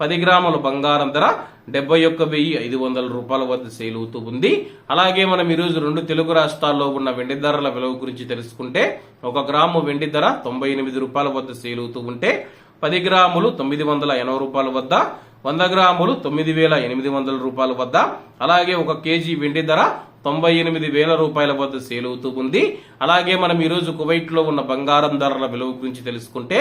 పది గ్రాముల బంగారం ధర డెబ్బై ఒక్క వెయ్యి ఐదు వందల రూపాయల వద్ద సేల్ అవుతూ ఉంది. అలాగే మనం ఈరోజు రెండు తెలుగు రాష్ట్రాల్లో ఉన్న వెండి ధరల విలువ గురించి తెలుసుకుంటే ఒక గ్రాము వెండి ధర తొంభై ఎనిమిది రూపాయల వద్ద సేల్ అవుతూ ఉంటే పది గ్రాములు తొమ్మిది వందల ఎనభై రూపాయల వద్ద వంద గ్రాములు తొమ్మిది వేల ఎనిమిది వందల రూపాయల వద్ద అలాగే ఒక కేజీ వెండి ధర తొంభై ఎనిమిది వేల రూపాయల వద్ద సేల్ అవుతూ ఉంది. అలాగే మనం ఈరోజు కువైట్లో ఉన్న బంగారం ధరల విలువ గురించి తెలుసుకుంటే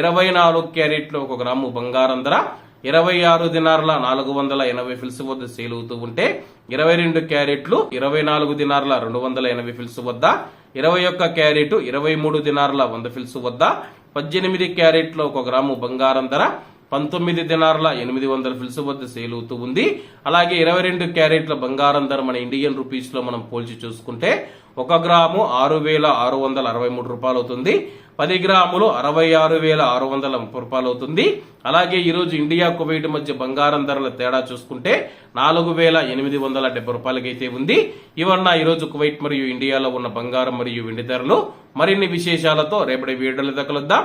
ఇరవై నాలుగు క్యారెట్లో ఒక గ్రాము బంగారం ధర ఇరవై ఆరు దినార్ల నాలుగు వందల ఎనభై ఫిల్స్ వద్ద సేల్ అవుతూ ఉంటే ఇరవై రెండు క్యారెట్లు ఇరవై నాలుగు దినార్ల రెండు వందల ఎనభై ఫిల్స్ వద్ద ఇరవై ఒక్క క్యారెట్ ఇరవై మూడు దినార్ల వంద ఫిల్స్ వద్ద పద్దెనిమిది క్యారెట్లు ఒక గ్రాము బంగారం ధర పంతొమ్మిది దినార్ల ఎనిమిది వందల ఫిల్స్ వద్ద సేల్ అవుతూ ఉంది. అలాగే ఇరవై రెండు క్యారెట్ల బంగారం ధర మన ఇండియన్ రూపీస్లో మనం పోల్చి చూసుకుంటే ఒక గ్రాము ఆరు వేల ఆరు వందల అరవై మూడు రూపాయలు అవుతుంది. పది గ్రాములు అరవై ఆరు వేల ఆరు వందల ముప్పై రూపాయలు అవుతుంది. అలాగే ఈరోజు ఇండియా కువైట్ మధ్య బంగారం ధరల తేడా చూసుకుంటే నాలుగు వేల ఎనిమిది వందల డెబ్బై రూపాయలకైతే ఉంది. ఇవన్న ఈరోజు కువైట్ మరియు ఇండియాలో ఉన్న బంగారం మరియు వెండి ధరలు. మరిన్ని విశేషాలతో రేపటి వీడియోలు తగలుద్దాం